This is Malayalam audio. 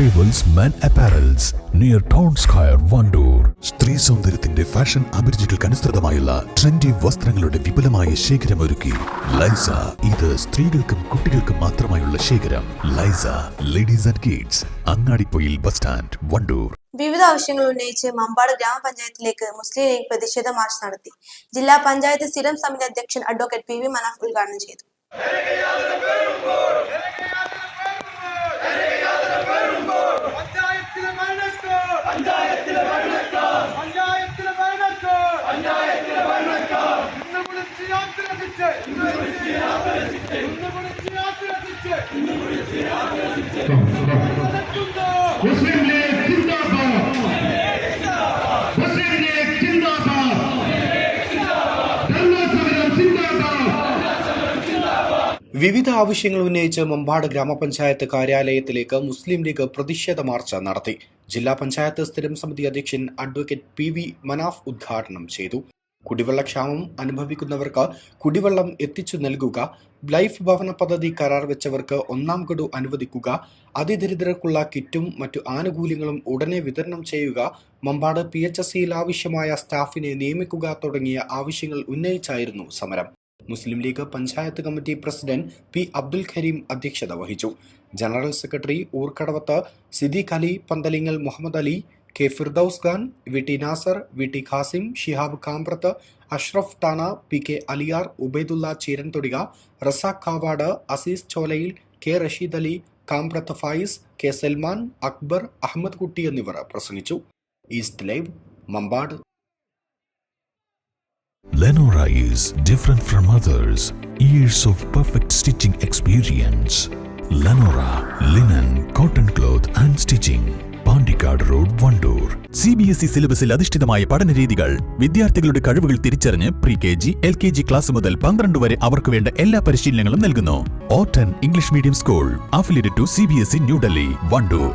Jewels men apparels near town square Wandoor സ്ത്രീ സൗന്ദര്യത്തിന്റെ ഫാഷൻ അഭിരുചികൾക്ക് അനുസൃതമായുള്ള ട്രെൻഡി വസ്ത്രങ്ങളുടെ വിപുലമായ ശേഖരമൊരുക്കി ലൈസ ഇത് സ്ത്രീകൾക്കും കുട്ടികൾക്കും മാത്രമായുള്ള ശേഖരം. ലൈസ ladies and kids Angadippoyil bus stand Wandoor വിവിധ ആവശ്യങ്ങൾ ഉന്നയിച്ച് മമ്പാട് ഗ്രാമപഞ്ചായത്തിലേക്ക് മുസ്ലിം ലീഗ് പ്രതിഷേധ മാർച്ച് നടത്തി. ജില്ലാ പഞ്ചായത്ത് സ്ഥിരം സമിതി അധ്യക്ഷൻ അഡ്വക്കേറ്റ് പി വി മനാഫ് ഉദ്ഘാടനം ചെയ്തു. ഇന്ന് വിളിച്ച് മുസ്ലിം ലീഗ് സിന്ദാബാദ് മുസ്ലിം ലീഗ് സിന്ദാബാദ് ധർണ സമരം സിന്ദാബാദ് വിവിധ ആവശ്യങ്ങൾ ഉന്നയിച്ച് മമ്പാട് ഗ്രാമപഞ്ചായത്ത് കാര്യാലയത്തിലേക്ക് മുസ്ലിം ലീഗ് പ്രതിഷേധ മാർച്ച് നടത്തി. ജില്ലാ പഞ്ചായത്ത് സ്ഥിരം സമിതി അധ്യക്ഷൻ അഡ്വക്കേറ്റ് പി വി മനാഫ് ഉദ്ഘാടനം ചെയ്തു. കുടിവെള്ളക്ഷാമം അനുഭവിക്കുന്നവർക്ക് കുടിവെള്ളം എത്തിച്ചു നൽകുക ലൈഫ് ഭവന പദ്ധതി കരാർ വെച്ചവർക്ക് ഒന്നാം ഗഡു അനുവദിക്കുക അതിദരിദ്രർക്കുള്ള കിറ്റും മറ്റു ആനുകൂല്യങ്ങളും ഉടനെ വിതരണം ചെയ്യുക മമ്പാട് പി എച്ച് എസ് സിയിൽ ആവശ്യമായ സ്റ്റാഫിനെ നിയമിക്കുക തുടങ്ങിയ ആവശ്യങ്ങൾ ഉന്നയിച്ചായിരുന്നു സമരം. Muslim league panchayat committee president P Abdul Kareem അധ്യക്ഷത വഹിച്ചു. General secretary Oorkkadavath Siddique Ali Panthalingal Muhammad Ali K Firdous Khan V T Nasar V T Khasim Shihab Kambrath Ashraf Tana P K Aliyar Ubaidulla Cheeranthodika Razak Kavad Azeez Cholayil K Rasheed Ali Kambrath Fayis K Salman Akbar Ahammed Kutty എന്നിവർ പ്രസംഗിച്ചു. East live Mambad. Lenora is different from others. Years of perfect stitching experience. Lenora linen, cotton cloth and stitching. Pandikkad road Wandoor C B S E സിലബസിൽ അധിഷ്ഠിതമായ പഠന രീതികൾ വിദ്യാർത്ഥികളുടെ കഴിവുകൾ തിരിച്ചറിഞ്ഞ് pre K G L K G class മുതൽ പന്ത്രണ്ട് വരെ അവർക്ക് വേണ്ട എല്ലാ പരിശീലനങ്ങളും നൽകുന്നു Ottan English medium school affiliate to C B S E New Delhi Wandoor